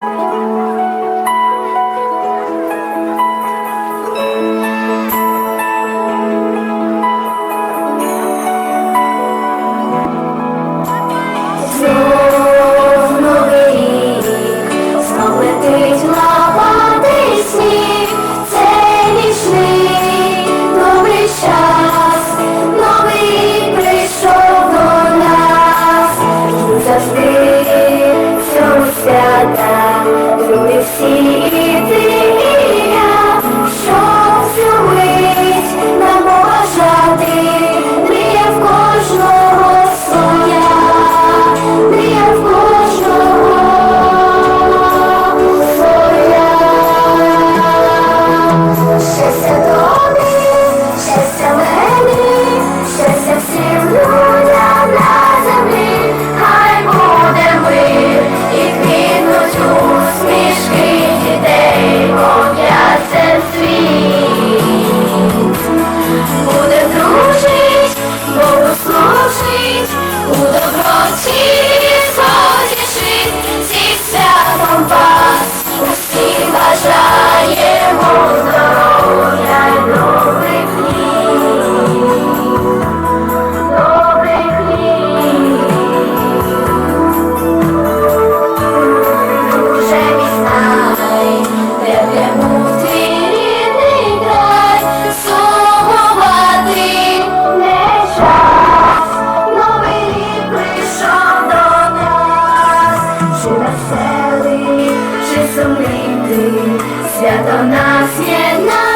Música веселий, чи сумний свято нас є на.